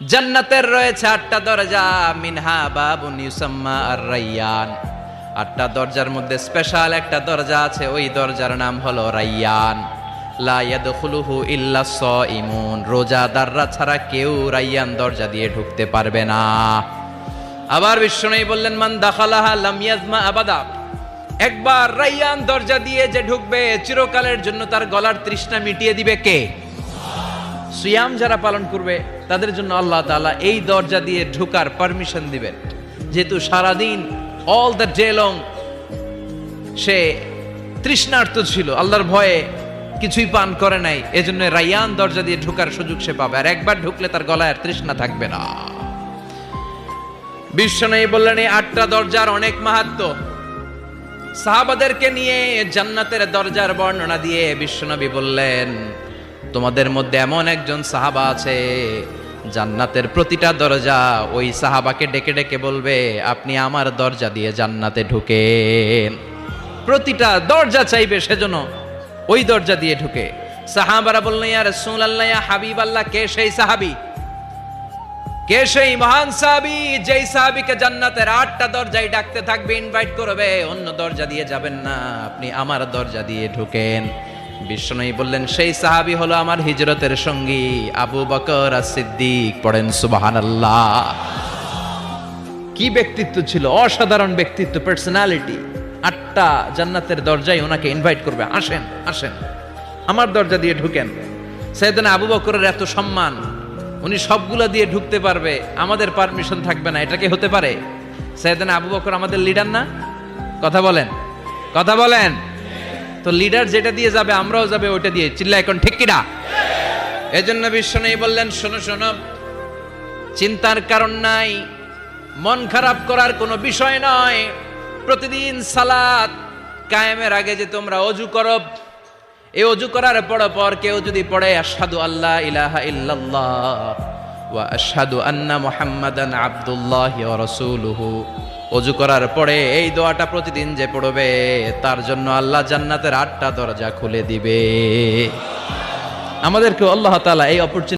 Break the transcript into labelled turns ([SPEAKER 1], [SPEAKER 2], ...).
[SPEAKER 1] জান্নাতের রয়েছে আটটা দরজা, মিনহা বাবু ইউসাম্মা আর রাইয়ান। আটটা দরজার মধ্যে স্পেশাল একটা দরজা আছে, ওই দরজার নাম হলো রাইয়ান। লা ইয়াদখুলুহু ইল্লা সাইমুন রোজাদাররা ছাড়া কেউ রাইয়ান দরজা দিয়ে ঢুকতে পারবে না। আবার বিষ্ণু বললেন, মান দাখালাহা লাম ইয়াজমা আবাদা। একবার রাইয়ান দরজা দিয়ে যে ঢুকবে, চিরকালের জন্য তার গলার তৃষ্ণা মিটিয়ে দিবে কে? সিয়াম যারা পালন করবে তাদের জন্য আল্লাহ তাআলা এই দরজা দিয়ে ঢোকার পারমিশন দিবেন। যেহেতু সারাদিন অল দ্য ডে লং সে তৃষ্ণার্ত ছিল, আল্লাহর ভয়ে কিছুই পান করে নাই, এজন্য রাইয়ান দরজা দিয়ে ঢোকার সুযোগ সে পাবে। আর একবার ঢুকলে তার গলায় আর তৃষ্ণা থাকবে না। বিশ্বনয়ী বললেন, এই আটটা দরজার অনেক মাহাত্ম। সাহাবাদেরকে নিয়ে জান্নাতের দরজার বর্ণনা দিয়ে বিশ্বনবী বললেন তোমাদের মধ্যে এমন একজন সাহাবা আছে, জান্নাতের প্রতিটা দরজা ওই সাহাবাকে ডেকে ডেকে বলবে, আপনি আমার দরজা দিয়ে জান্নাতে ঢুকেন। প্রতিটা দরজা চাইবে সেজন্য ওই দরজা দিয়ে ঢুকে। সাহাবারা বললেন, ইয়া রাসূলুল্লাহ, ইয়া হাবিবাল্লাহ, কে সেই সাহাবী? কে সেই মহান সাহাবি যেই সাহাবিকে জান্নাতের আটটা দরজায় ডাকতে থাকবে ইনভাইট করবে? অন্য দরজা দিয়ে যাবেন না, আপনি আমার দরজা দিয়ে ঢুকেন। বিষ্ণু বললেন, সেই সাহাবি হলো আমার হিজরতের সঙ্গী আবু বকর আর সিদ্দিক পড়েন সুবাহান আল্লাহ কি ব্যক্তিত্ব ছিল? অসাধারণ ব্যক্তিত্ব পার্সোনালিটি আটটা জান্নাতের দরজায় ওনাকে ইনভাইট করবে। আসেন আসেন। আমার দরজা দিয়ে ঢুকেন। সেদিন আবু বকরের এত সম্মান, উনি সবগুলা দিয়ে ঢুকতে পারবে। আমাদের পারমিশন থাকবে না। এটা কি হতে পারে? সেদিন আবু বকর আমাদের লিডার না? কথা বলেন কথা বলেন। তো লিডার যেটা দিয়ে যাবে, আমরাও যাবে, ওইটা দিয়ে। চিল্লা এখন, ঠিক কিনা? এজন্য বিশ্ব নেই বললেন, শোনো শোনো। চিন্তার কারণ নাই, মন খারাপ করার কোনো বিষয় নয়। প্রতিদিন সালাত কায়েমের আগে যে তোমরা অজু করো, এই অজু করার পর পর কেউ যদি পড়ে আসাদু আল্লাহ ইলাহা ইল্লাল্লাহ। আশহাদু আন্না মুহাম্মাদান আবদুল্লাহ ওয়া রাসূলুহু। অজু করার পরে এই দোয়াটা প্রতিদিন যে পড়বে, তার জন্য আল্লাহ জান্নাতের আটটা দরজা খুলে দিবে। আমাদেরকে আল্লাহ তাআলা এই অপরচুনিটি